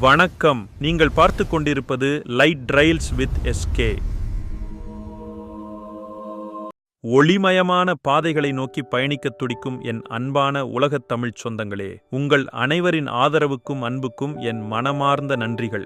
வணக்கம். நீங்கள் பார்த்து கொண்டிருப்பது லைட் ட்ரைல்ஸ் வித் எஸ்கே ஒளிமயமான பாதைகளை நோக்கி பயணிக்கத் துடிக்கும் என் அன்பான உலகத் தமிழ்ச் சொந்தங்களே உங்கள் அனைவரின் ஆதரவுக்கும் அன்புக்கும் என் மனமார்ந்த நன்றிகள்.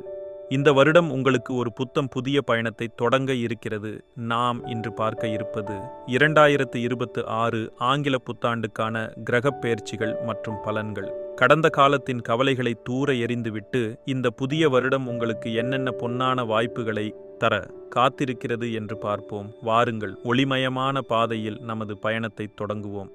இந்த வருடம் உங்களுக்கு ஒரு புத்தம் புதிய பயணத்தை தொடங்க இருக்கிறது. நாம் இன்று பார்க்க இருப்பது இரண்டாயிரத்து இருபத்து ஆறு ஆங்கில புத்தாண்டுக்கான கிரகப் பெயர்ச்சிகள் மற்றும் பலன்கள். கடந்த காலத்தின் கவலைகளை தூர எறிந்துவிட்டு இந்த புதிய வருடம் உங்களுக்கு என்னென்ன பொன்னான வாய்ப்புகளை தர காத்திருக்கிறது என்று பார்ப்போம். வாருங்கள் ஒளிமயமான பாதையில் நமது பயணத்தை தொடங்குவோம்.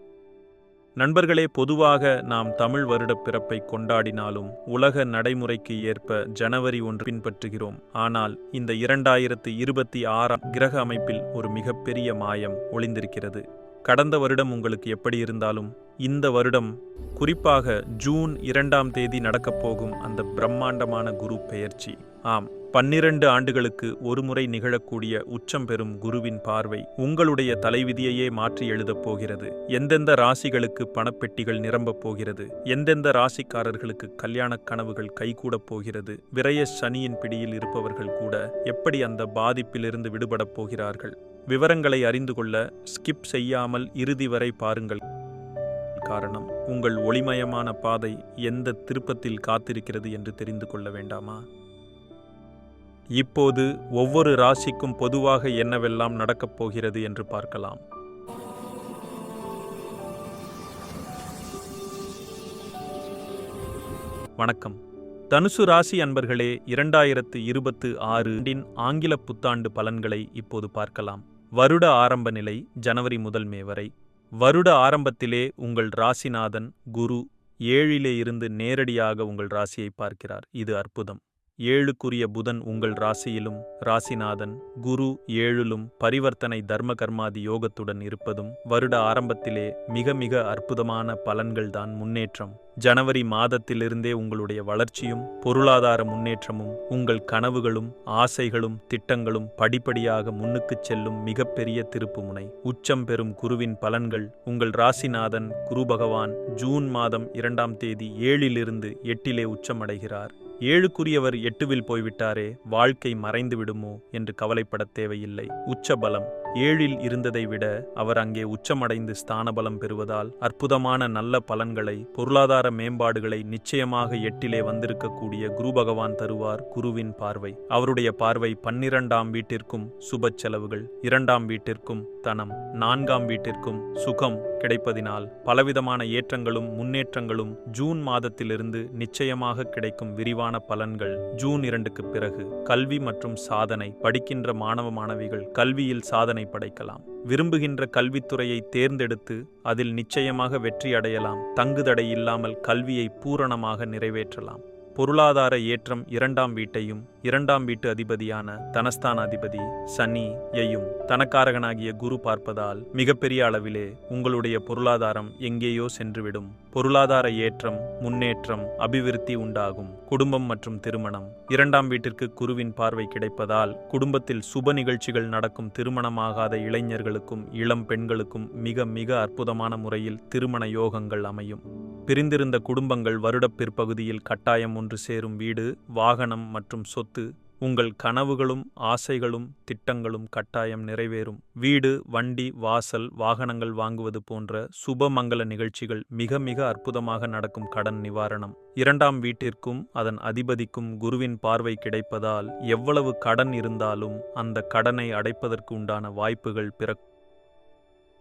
நண்பர்களே பொதுவாக நாம் தமிழ் வருடப் பிறப்பை கொண்டாடினாலும் உலக நடைமுறைக்கு ஏற்ப ஜனவரி ஒன்று பின்பற்றுகிறோம். ஆனால் இந்த இரண்டாயிரத்து இருபத்தி ஆறாம் கிரக அமைப்பில் ஒரு மிகப்பெரிய மாயம் ஒளிந்திருக்கிறது. கடந்த வருடம் உங்களுக்கு எப்படி இருந்தாலும் இந்த வருடம் குறிப்பாக ஜூன் இரண்டாம் தேதி நடக்கப் போகும் அந்த பிரம்மாண்டமான குரு பெயர்ச்சி. ஆம் பன்னிரண்டு ஆண்டுகளுக்கு ஒருமுறை நிகழக்கூடிய உச்சம் பெறும் குருவின் பார்வை உங்களுடைய தலைவிதியையே மாற்றி எழுதப் போகிறது. எந்தெந்த ராசிகளுக்கு பணப்பெட்டிகள் நிரம்பப் போகிறது? எந்தெந்த ராசிக்காரர்களுக்கு கல்யாணக் கனவுகள் கைகூடப் போகிறது? விரய சனியின் பிடியில் இருப்பவர்கள் கூட எப்படி அந்த பாதிப்பிலிருந்து விடுபடப் போகிறார்கள்? விவரங்களை அறிந்து கொள்ள ஸ்கிப் செய்யாமல் இறுதி வரை பாருங்கள். காரணம் உங்கள் ஒளிமயமான பாதை எந்த திருப்பத்தில் காத்திருக்கிறது என்று தெரிந்து கொள்ள வேண்டாமா? இப்போது ஒவ்வொரு ராசிக்கும் பொதுவாக என்னவெல்லாம் நடக்கப் போகிறது என்று பார்க்கலாம். வணக்கம். தனுசு ராசி அன்பர்களே இரண்டாயிரத்து இருபத்து ஆறின் ஆங்கில புத்தாண்டு பலன்களை இப்போது பார்க்கலாம். வருட ஆரம்ப நிலை ஜனவரி முதல் மே வரை. வருட ஆரம்பத்திலே உங்கள் ராசிநாதன் குரு ஏழிலே இருந்து நேரடியாக உங்கள் ராசியை பார்க்கிறார். இது அற்புதம். ஏழுக்குரிய புதன் உங்கள் ராசியிலும் ராசிநாதன் குரு ஏழிலும் பரிவர்த்தனை தர்ம கர்மாதி யோகத்துடன் இருப்பதும் வருட ஆரம்பத்திலே மிக மிக அற்புதமான பலன்கள்தான் முன்னேற்றம். ஜனவரி மாதத்திலிருந்தே உங்களுடைய வளர்ச்சியும் பொருளாதார முன்னேற்றமும் உங்கள் கனவுகளும் ஆசைகளும் திட்டங்களும் படிப்படியாக முன்னுக்குச் செல்லும் மிகப்பெரிய திருப்புமுனை. உச்சம் பெறும் குருவின் பலன்கள் உங்கள் ராசிநாதன் குரு பகவான் ஜூன் மாதம் இரண்டாம் தேதி ஏழிலிருந்து எட்டிலே உச்சமடைகிறார். ஏழுக்குரியவர் எட்டுவில் போய்விட்டாரே வாழ்க்கை மறைந்து விடுமோ என்று கவலைப்படத் தேவையில்லை. உச்சபலம். ஏழில் இருந்ததை விட அவர் அங்கே உச்சமடைந்து ஸ்தானபலம் பெறுவதால் அற்புதமான நல்ல பலன்களை பொருளாதார மேம்பாடுகளை நிச்சயமாக எட்டிலே வந்திருக்கக்கூடிய குரு பகவான் தருவார் குருவின் பார்வை. அவருடைய பார்வை பன்னிரண்டாம் வீட்டிற்கும் சுப செலவுகள் இரண்டாம் வீட்டிற்கும் தனம். நான்காம் வீட்டிற்கும் சுகம் கிடைப்பதினால் பலவிதமான ஏற்றங்களும் முன்னேற்றங்களும் ஜூன் மாதத்திலிருந்து நிச்சயமாக கிடைக்கும் விரிவான பலன்கள். ஜூன் இரண்டுக்கு பிறகு கல்வி மற்றும் சாதனை. படிக்கின்ற மாணவ மாணவிகள் கல்வியில் சாதனை படைக்கலாம். விரும்புகின்ற கல்வித்துறையை தேர்ந்தெடுத்து அதில் நிச்சயமாக வெற்றி அடையலாம். தங்குதடை இல்லாமல் கல்வியை பூரணமாக நிறைவேற்றலாம். பொருளாதார ஏற்றம் இரண்டாம் வீட்டையும் இரண்டாம் வீட்டு அதிபதியான தனஸ்தான அதிபதி சனி யையும் தனக்காரகனாகிய குரு பார்ப்பதால் மிகப்பெரிய அளவிலே உங்களுடைய பொருளாதாரம் எங்கேயோ சென்றுவிடும். பொருளாதார ஏற்றம் முன்னேற்றம் அபிவிருத்தி உண்டாகும். குடும்பம் மற்றும் திருமணம். இரண்டாம் வீட்டிற்கு குருவின் பார்வை கிடைப்பதால் குடும்பத்தில் சுப நிகழ்ச்சிகள் நடக்கும் திருமணமாகாத இளைஞர்களுக்கும் இளம் பெண்களுக்கும் மிக மிக அற்புதமான முறையில் திருமண யோகங்கள் அமையும். பிரிந்திருந்த குடும்பங்கள் வருடப் பிற்பகுதியில் கட்டாயம் ஒன்று சேரும் வீடு வாகனம் மற்றும் சொத்து உங்கள் கனவுகளும் ஆசைகளும் திட்டங்களும் கட்டாயம் நிறைவேறும். வீடு வண்டி வாசல் வாகனங்கள் வாங்குவது போன்ற சுபமங்கல நிகழ்ச்சிகள் மிக மிக அற்புதமாக நடக்கும் கடன் நிவாரணம். இரண்டாம் வீட்டிற்கும் அதன் அதிபதிக்கும் குருவின் பார்வை கிடைப்பதால் எவ்வளவு கடன் இருந்தாலும் அந்த கடனை அடைப்பதற்கு உண்டான வாய்ப்புகள் பிறக்கும்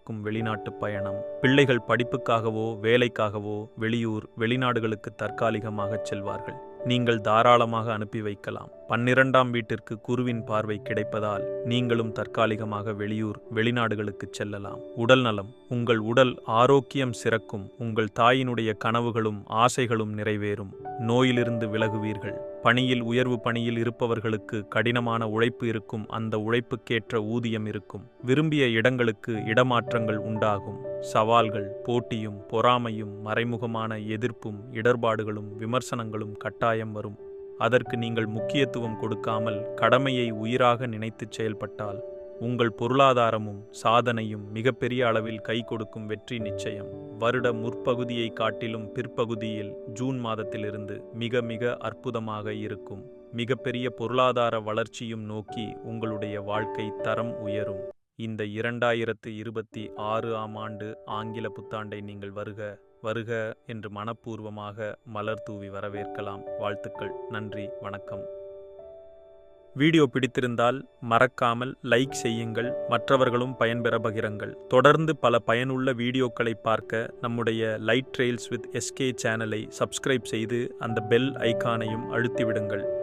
இருக்கும் வெளிநாட்டு பயணம். பிள்ளைகள் படிப்புக்காகவோ வேலைக்காகவோ வெளியூர் வெளிநாடுகளுக்கு தற்காலிகமாக செல்வார்கள். நீங்கள் தாராளமாக அனுப்பி வைக்கலாம். பன்னிரண்டாம் வீட்டிற்கு குருவின் பார்வை கிடைப்பதால் நீங்களும் தற்காலிகமாக வெளியூர் வெளிநாடுகளுக்கு செல்லலாம். உடல் நலம். உங்கள் உடல் ஆரோக்கியம் சிறக்கும். உங்கள் தாயினுடைய கனவுகளும் ஆசைகளும் நிறைவேறும். நோயிலிருந்து விலகுவீர்கள். பணியில் உயர்வு பணியில் இருப்பவர்களுக்கு கடினமான உழைப்பு இருக்கும் அந்த உழைப்புக்கேற்ற ஊதியம் இருக்கும். விரும்பிய இடங்களுக்கு இடமாற்றங்கள் உண்டாகும். சவால்கள் போட்டியும் பொறாமையும் மறைமுகமான எதிர்ப்பும் இடர்பாடுகளும் விமர்சனங்களும் கட்டாயம் வரும். அதற்கு நீங்கள் முக்கியத்துவம் கொடுக்காமல் கடமையை உயிராக நினைத்துச் செயல்பட்டால் உங்கள் பொருளாதாரமும் சாதனையும் மிகப்பெரிய அளவில் கை கொடுக்கும் வெற்றி நிச்சயம். வருட முற்பகுதியை காட்டிலும் பிற்பகுதியில் ஜூன் மாதத்திலிருந்து மிக மிக அற்புதமாக இருக்கும். மிகப்பெரிய பொருளாதார வளர்ச்சியும் நோக்கி உங்களுடைய வாழ்க்கை தரம் உயரும். இந்த இரண்டாயிரத்து இருபத்தி ஆறு ஆம் ஆண்டு ஆங்கில புத்தாண்டை நீங்கள் வருக வருக என்று மனப்பூர்வமாக மலர் தூவி வரவேற்கலாம். வாழ்த்துக்கள். நன்றி. வணக்கம். வீடியோ பிடித்திருந்தால் மறக்காமல் லைக் செய்யுங்கள் மற்றவர்களும் பயன்பெற பகிரங்கள். தொடர்ந்து பல பயனுள்ள வீடியோக்களை பார்க்க நம்முடைய லைட் ட்ரெயில்ஸ் வித் எஸ்கே சேனலை சப்ஸ்கிரைப் செய்து அந்த பெல் ஐகானையும் அழுத்திவிடுங்கள்.